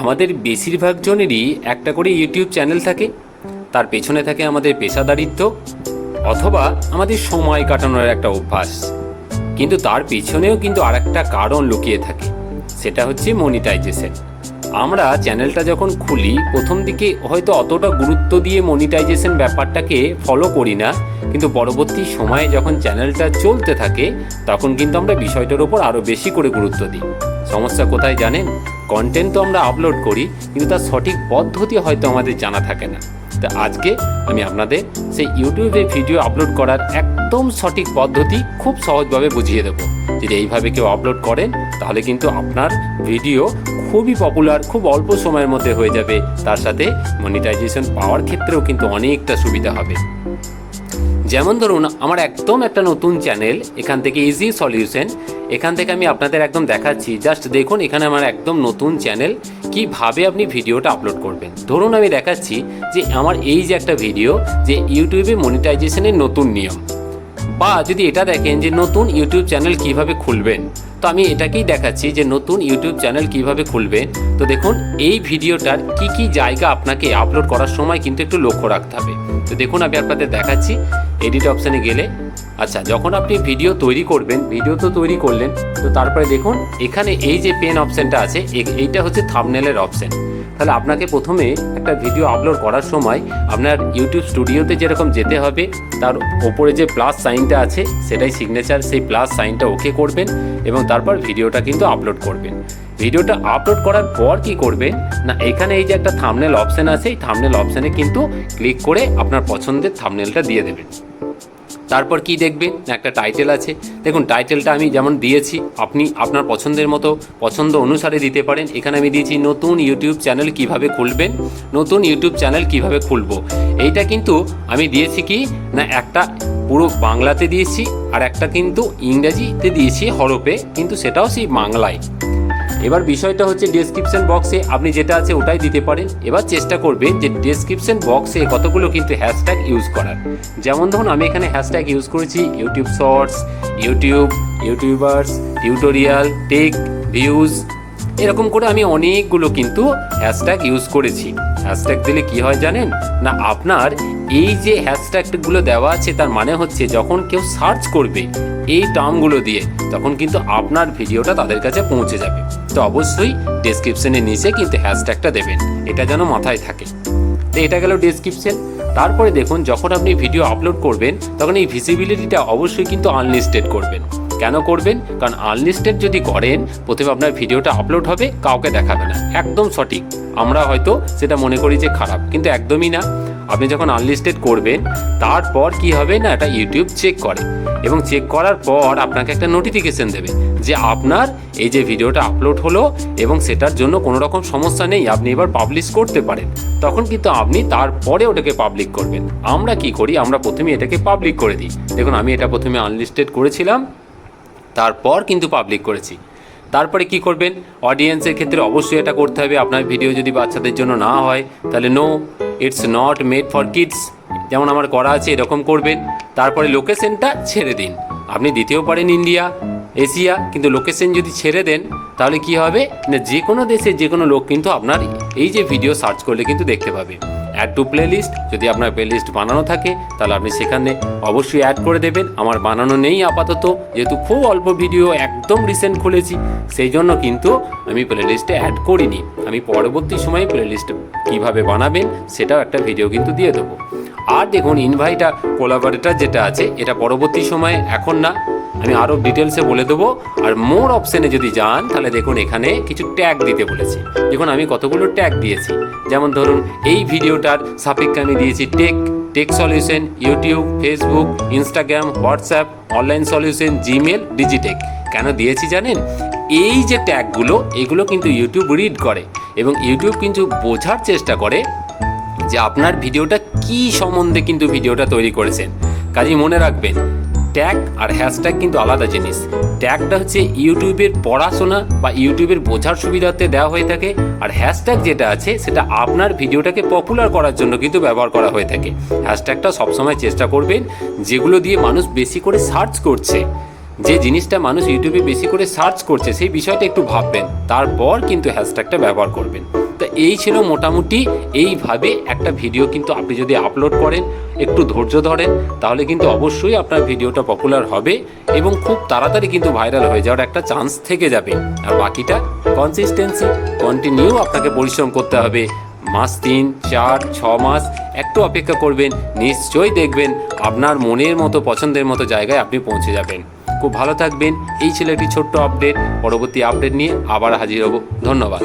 আমাদের বেশিরভাগ জনেরই একটা করে ইউটিউব চ্যানেল থাকে। তার পেছনে থাকে আমাদের পেশাদারিত্ব অথবা আমাদের সময় কাটানোর একটা অভ্যাস। কিন্তু তার পেছনেও কিন্তু আর একটা কারণ লুকিয়ে থাকে, সেটা হচ্ছে মনিটাইজেশন আমরা চ্যানেলটা যখন খুলি, প্রথম দিকে হয়তো অতটা গুরুত্ব দিয়ে মনিটাইজেশন ব্যাপারটাকে ফলো করি না, কিন্তু পরবর্তী সময়ে যখন চ্যানেলটা চলতে থাকে, তখন কিন্তু আমরা বিষয়টার ওপর আরও বেশি করে গুরুত্ব দিই। সমস্যা কোথায় জানেন? কন্টেন্ট তো আমরা আপলোড করি, কিন্তু তার সঠিক পদ্ধতি হয়তো আমাদের জানা থাকে না। তো আজকে আমি আপনাদের সেই ইউটিউবে ভিডিও আপলোড করার একদম সঠিক পদ্ধতি খুব সহজভাবে বুঝিয়ে দেবো। যদি এইভাবে কেউ আপলোড করেন, তাহলে কিন্তু আপনার ভিডিও খুবই পপুলার খুব অল্প সময়ের মধ্যে হয়ে যাবে। তার সাথে মনিটাইজেশন পাওয়ার ক্ষেত্রেও কিন্তু অনেকটা সুবিধা হবে। যেমন ধরুন, আমার একদম একটা নতুন চ্যানেল এখান থেকে ইজি সলিউশন এখান থেকে আমি আপনাদের একদম দেখাচ্ছি। জাস্ট দেখুন, এখানে আমার একদম নতুন চ্যানেল কীভাবে আপনি ভিডিওটা আপলোড করবেন। ধরুন, আমি দেখাচ্ছি যে আমার এই যে একটা ভিডিও যে ইউটিউবে মনিটাইজেশনের নতুন নিয়ম। বা যদি এটা দেখেন যে নতুন ইউটিউব চ্যানেল কীভাবে খুলবেন, তো আমি এটাকেই দেখাচ্ছি যে নতুন ইউটিউব চ্যানেল কীভাবে খুলবেন। তো দেখুন, এই ভিডিওটার কি কি জায়গা আপনাকে আপলোড করার সময় কিন্তু একটু লক্ষ্য রাখতে হবে। তো দেখুন, আমি আপনাদের দেখাচ্ছি এডিট অপশানে গেলে আচ্ছা যখন আপনি ভিডিও তৈরি করবেন ভিডিও তো তৈরি করলেন, তো তারপরে দেখুন, এখানে এই যে পেন অপশানটা আছে এইটা হচ্ছে থামনেলের অপশান তাহলে আপনাকে প্রথমে একটা ভিডিও আপলোড করার সময় আপনার ইউটিউব স্টুডিওতে যেরকম যেতে হবে, তার ওপরে যে প্লাস সাইনটা আছে, সেটাই সিগনেচার সেই প্লাস সাইনটা ওকে করবেন এবং তারপর ভিডিওটা কিন্তু আপলোড করবেন। ভিডিওটা আপলোড করার পর কি করবেন না, এখানে এই যে একটা থামনেল অপশান আছে, এই থামনেল অপশানে কিন্তু ক্লিক করে আপনার পছন্দের থামনেলটা দিয়ে দেবেন। তারপর কি দেখবেন? না একটা টাইটেল আছে। দেখুন টাইটেলটা আমি যেমন দিয়েছি, আপনি আপনার পছন্দের মতো পছন্দ অনুসারে দিতে পারেন। এখানে আমি দিয়েছি নতুন ইউটিউব চ্যানেল কীভাবে খুলবেন, নতুন ইউটিউব চ্যানেল কীভাবে খুলবো। এইটা কিন্তু আমি দিয়েছি কি? না, একটা পুরো বাংলাতে দিয়েছি আর একটা কিন্তু ইংরেজিতে দিয়েছি হরফে, কিন্তু সেটাও সেই বাংলায়। এবার বিষয়টা হচ্ছে ডেসক্রিপশন বক্সে আপনি যেটা আছে ওটাই দিতে পারেন। এবার চেষ্টা করবেন যে ডেসক্রিপশন বক্সে কতগুলো কিন্তু হ্যাশট্যাগ ইউজ করার। যেমন ধরুন, আমি এখানে হ্যাশট্যাগ ইউজ করেছি YouTube shorts YouTube YouTubers tutorial tech views এরকম করে আমি অনেকগুলো কিন্তু হ্যাশট্যাগ ইউজ করেছি। হ্যাশট্যাগ দিলে কি হয় জানেন? না, আপনার এই যে হ্যাশট্যাগগুলো দেওয়া আছে তার মানে হচ্ছে যখন কেউ সার্চ করবে এই টার্মগুলো দিয়ে, তখন কিন্তু আপনার ভিডিওটা তাদের কাছে পৌঁছে যাবে। তো অবশ্যই ডেসক্রিপশনের নিচে কিন্তু হ্যাশট্যাগটা দেবেন। এটা যেন মাথায় থাকে। তো এটা গেল ডেসক্রিপশন তারপরে দেখুন, যখন আপনি ভিডিও আপলোড করবেন, তখন এই ভিজিবিলিটিটা অবশ্যই কিন্তু আনলিস্টেড করবেন। কেন করবেন? কারণ আনলিস্টেড যদি করেন, প্রথমে আপনার ভিডিওটা আপলোড হবে, কাউকে দেখাবে না। একদম সঠিক। আমরা হয়তো সেটা মনে করি যে খারাপ, কিন্তু একদমই না। আপনি যখন আনলিস্টেড করবেন, তারপর কি হবে না, এটা ইউটিউব চেক করে। এবং চেক করার পর আপনাকে একটা নোটিফিকেশন দেবে যে আপনার এই যে ভিডিওটা আপলোড হলো এবং সেটার জন্য কোনো রকম সমস্যা নেই, আপনি এবার পাবলিশ করতে পারেন। তখন কিন্তু আপনি তারপরে ওটাকে পাবলিক করবেন। আমরা কি করি? আমরা প্রথমে এটাকে পাবলিক করে দিই। দেখুন, আমি এটা প্রথমে আনলিস্টেড করেছিলাম, তারপর কিন্তু পাবলিক করেছি। তারপরে কি করবেন? অডিয়েন্সের ক্ষেত্রে অবশ্যই এটা করতে হবে। আপনার ভিডিও যদি বাচ্চাদের জন্য না হয়, তাহলে no it's not made for kids যেমন আমার করা আছে এরকম করবেন। তারপরে লোকেশনটা ছেড়ে দিন। আপনি দিতেও পারেন ইন্ডিয়া, এশিয়া, কিন্তু লোকেশন যদি ছেড়ে দেন, তাহলে কি হবে? না, যে কোনো দেশের যে কোনো লোক কিন্তু আপনার এই যে ভিডিও সার্চ করলে কিন্তু দেখতে পাবে। অ্যাড টু প্লেলিস্ট যদি আপনার প্লেলিস্ট বানানো থাকে, তাহলে আপনি সেখানে অবশ্যই অ্যাড করে দেবেন। আমার বানানো নেই আপাতত, যেহেতু খুব অল্প ভিডিও একদম রিসেন্ট খুলেছি, সেই জন্য কিন্তু আমি প্লেলিস্টে অ্যাড করিনি। আমি পরবর্তী সময়ে প্লেলিস্ট কীভাবে বানাবেন, সেটাও একটা ভিডিও কিন্তু দিয়ে দেবো। আর দেখুন ইনভাইটা কোলাবরেটার যেটা আছে, এটা পরবর্তী সময়ে, এখন না। আমি আরও ডিটেলসে বলে দেবো। আর মোর অপশানে যদি যান, তাহলে দেখুন, এখানে কিছু ট্যাগ দিতে বলেছি। দেখুন, আমি কতগুলো ট্যাগ দিয়েছি। যেমন ধরুন, এই ভিডিওটার সাপেক্ষে আমি দিয়েছি tech tech solution YouTube Facebook Instagram WhatsApp online solution Gmail Digitech কেন দিয়েছি জানেন? এই যে ট্যাগগুলো এগুলো কিন্তু ইউটিউব রিড করে। এবং ইউটিউব কিন্তু বোঝার চেষ্টা করে যে আপনার ভিডিওটা কি সম্বন্ধে কিন্তু ভিডিওটা তৈরি করেছেন। কাজেই মনে রাখবেন ট্যাগ আর হ্যাশট্যাগ কিন্তু আলাদা জিনিস। ট্যাগটা হচ্ছে ইউটিউবের পড়াশোনা বা ইউটিউবের বোঝার সুবিধার্থে দেওয়া হয়ে থাকে আর হ্যাশট্যাগ যেটা আছে সেটা আপনার ভিডিওটাকে পপুলার করার জন্য কিন্তু ব্যবহার করা হয়ে থাকে। হ্যাশট্যাগটা সবসময় চেষ্টা করবেন যেগুলো দিয়ে মানুষ বেশি করে সার্চ করছে। যে জিনিসটা মানুষ ইউটিউবে বেশি করে সার্চ করছে সেই বিষয়টা একটু ভাববেন, তারপর কিন্তু হ্যাশট্যাগটা ব্যবহার করবেন। এই ছিল মোটামুটি এইভাবে একটা ভিডিও। কিন্তু আপনি যদি আপলোড করেন, একটু ধৈর্য ধরেন, তাহলে কিন্তু অবশ্যই আপনার ভিডিওটা পপুলার হবে এবং খুব তাড়াতাড়ি কিন্তু ভাইরাল হয়ে যাওয়ার একটা চান্স থেকে যাবে। আর বাকিটা কনসিস্টেন্সি কন্টিনিউ আপনাকে পরিশ্রম করতে হবে। মাস তিন, চার, ছ মাস একটু অপেক্ষা করবেন, নিশ্চয়ই দেখবেন আপনার মনের মতো, পছন্দের মতো জায়গায় আপনি পৌঁছে যাবেন। খুব ভালো থাকবেন। এই ছিল একটি ছোট্ট আপডেট পরবর্তী আপডেট নিয়ে আবার হাজির হব। ধন্যবাদ।